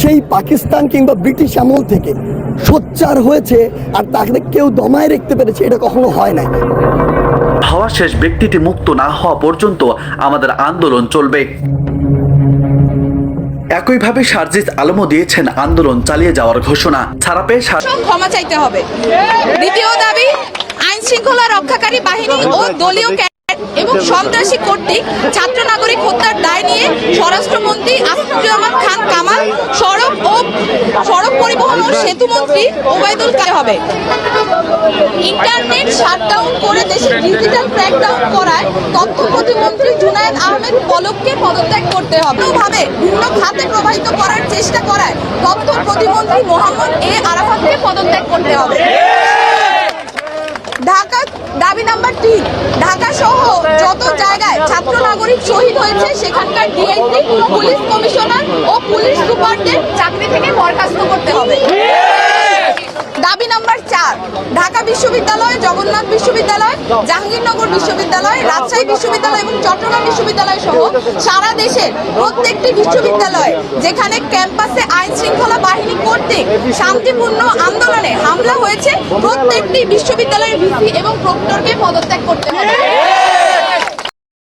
সেই পাকিস্তান কিংবা ব্রিটিশ আমল থেকে সোচ্চার হয়েছে আর তাকে কেউ দমায় রাখতে পেরেছে এটা কখনো হয় নাই। হওয়া শেষ ব্যক্তিটি মুক্ত না হওয়া পর্যন্ত আমাদের আন্দোলন চলবে। একইভাবে সার্জিস আলমও দিয়েছেন আন্দোলন চালিয়ে যাওয়ার ঘোষণা। ছাড়া পেয়ে ক্ষমা চাইতে হবে। দ্বিতীয় দাবি আইন শৃঙ্খলা রক্ষাকারী বাহিনী ও দলীয় এবং সন্ত্রাসী কর্তৃক ছাত্র নাগরিক হত্যার স্বরাষ্ট্রমন্ত্রী আসাদুজ্জামান খান কামাল, সড়ক ও সড়ক পরিবহন ও সেতু মন্ত্রী ওবায়দুল কাদের হবে। ইন্টারনেট শাটডাউন করে দেশে ডিজিটাল ক্র্যাকডাউন করায় তথ্য প্রতিমন্ত্রী জুনায়েদ আহমেদ পলককে পদত্যাগ করতে হবে। ভাবে ভিন্ন খাতে প্রবাহিত করার চেষ্টা করায় তথ্য প্রতিমন্ত্রী মোহাম্মদ এ আরাফাতকে পদত্যাগ করতে হবে। ঢাকা দাবি নাম্বার তিন, ঢাকা সহ নাগরিক শহীদ হয়েছে। সেখানকার ডিআইসি পুলিশ কমিশনার ও পুলিশ সুপারদের চাকরি থেকে বরখাস্ত করতে হবে। দাবি নাম্বার চার, ঢাকা বিশ্ববিদ্যালয়, জগন্নাথ বিশ্ববিদ্যালয়, জাহাঙ্গীরনগর বিশ্ববিদ্যালয়, রাজশাহী বিশ্ববিদ্যালয় এবং চট্টগ্রাম বিশ্ববিদ্যালয় সহ সারা দেশের প্রত্যেকটি বিশ্ববিদ্যালয় যেখানে ক্যাম্পাসে আইন শৃঙ্খলা বাহিনী কর্তৃক শান্তিপূর্ণ আন্দোলনে হামলা হয়েছে, প্রত্যেকটি বিশ্ববিদ্যালয়ের ভিসি এবং প্রক্টরকে পদত্যাগ করতে হবে।